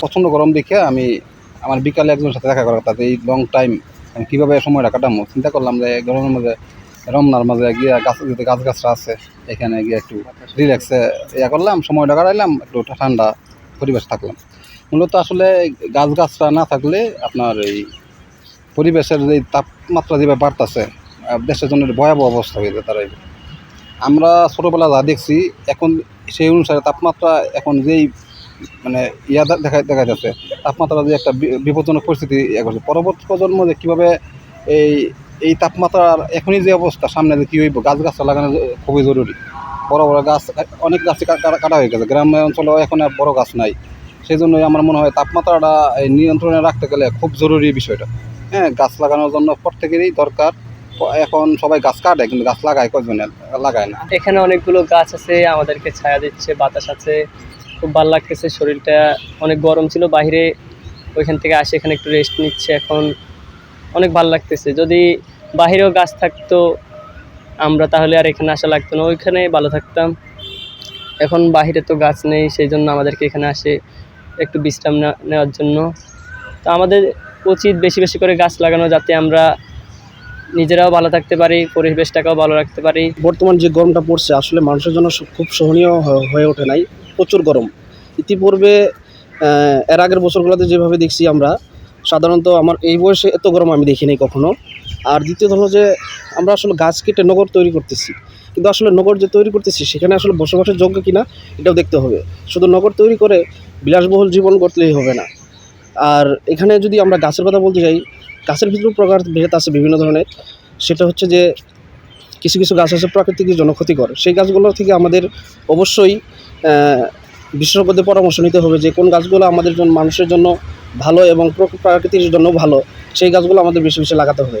প্রচণ্ড গরম দেখে আমি আমার বিকালে একজনের সাথে দেখা করার তাতে এই লং টাইম আমি কীভাবে সময়টা কাটামো, চিন্তা করলাম যে গরমের মধ্যে রমনার মাঝে গিয়ে গাছ যেতে গাছ গাছরা আছে, এখানে গিয়ে একটু রিল্যাক্সে ইয়া করলাম, সময়টা কাটাইলাম, একটু ঠান্ডা পরিবেশ থাকলাম। মূলত আসলে গাছ গাছরা না থাকলে আপনার এই পরিবেশের যে তাপমাত্রা যেভাবে বাড়তেছে দেশের জন্য ভয়াবহ অবস্থা হয়ে যায় তারা আমরা ছোটোবেলা যা দেখছি, এখন সেই অনুসারে তাপমাত্রা এখন যেই মানে ইয়া দেখা দেখা যাচ্ছে। তাপমাত্রা যে একটা বিপজ্জনক পরিস্থিতি ইয়ে করছে। পরবর্তী প্রজন্ম যে কীভাবে এই এই তাপমাত্রার এখনই যে অবস্থা, সামনে যে কী হইব গাছ গাছ লাগানো খুবই জরুরি। বড় বড় গাছ, অনেক গাছ কাটা হয়ে গেছে। গ্রাম অঞ্চলেও এখন আর বড় গাছ নাই। সেই জন্যই আমার মনে হয় তাপমাত্রাটা এই নিয়ন্ত্রণে রাখতে গেলে খুব জরুরি বিষয়টা। হ্যাঁ গাছ লাগানোর জন্য প্রত্যেকেরই দরকার। এখন সবাই গাছ কাটে, কিন্তু গাছ লাগায় কয়জনে? লাগায় না। এখানে অনেকগুলো গাছ আছে, আমাদেরকে ছায়া দিচ্ছে, বাতাস আছে। খুব ভালো লাগতেছে, শরীরটা অনেক গরম ছিল বাইরে ওইখান থেকে আসে, এখানে একটু রেস্ট নিচ্ছে, এখন অনেক ভালো লাগতেছে। যদি বাইরেও গাছ থাকতো, আমরা তাহলে আর এখানে আসা লাগতো না ওইখানে ভালো থাকতাম। এখন বাইরে তো গাছ নেই, সেই জন্য আমাদেরকে এখানে আসে, একটু বিশ্রাম নেওয়া- নেওয়ার জন্য। তো আমাদের উচিত বেশি বেশি করে গাছ লাগানো, যাতে আমরা নিজেরাও ভালো থাকতে পারি, পরিবেশটাকেও ভালো রাখতে পারি। বর্তমান যে গরমটা পড়ছে, আসলে মানুষের জন্য খুব সহনীয় হয়ে ওঠে নাই। প্রচুর গরম। ইতিপূর্বে এর আগের বছরগুলোতে যেভাবে দেখছি আমরা, সাধারণত আমার এই বয়সে এত গরম আমি দেখিনি কখনো। আর দ্বিতীয়ত হলো যে, আমরা আসলে গাছ কেটে নগর তৈরি করতেছি। কিন্তু আসলে নগর যে তৈরি করতেছি, সেখানে আসলে বসবাসের যোগ্য কিনা, এটাও দেখতে হবে। শুধু নগর তৈরি করে বিলাসবহুল জীবন করলেই হবে না। আর এখানে যদি আমরা গাছের কথা বলতে যাই, গাছের ভিতরেও প্রকার ভেদ আছে বিভিন্ন ধরনের। সেটা হচ্ছে যে, কিছু কিছু গাছ আছে প্রাকৃতিক জনক্ষতিকর। ক্ষতিকর সেই গাছগুলো থেকে আমাদের অবশ্যই বিশেষজ্ঞদের পরামর্শ নিতে হবে যে, কোন গাছগুলো আমাদের জন্য, মানুষের জন্য ভালো এবং প্রাকৃতির জন্য ভালো, সেই গাছগুলো আমাদের বেশি বেশি লাগাতে হবে।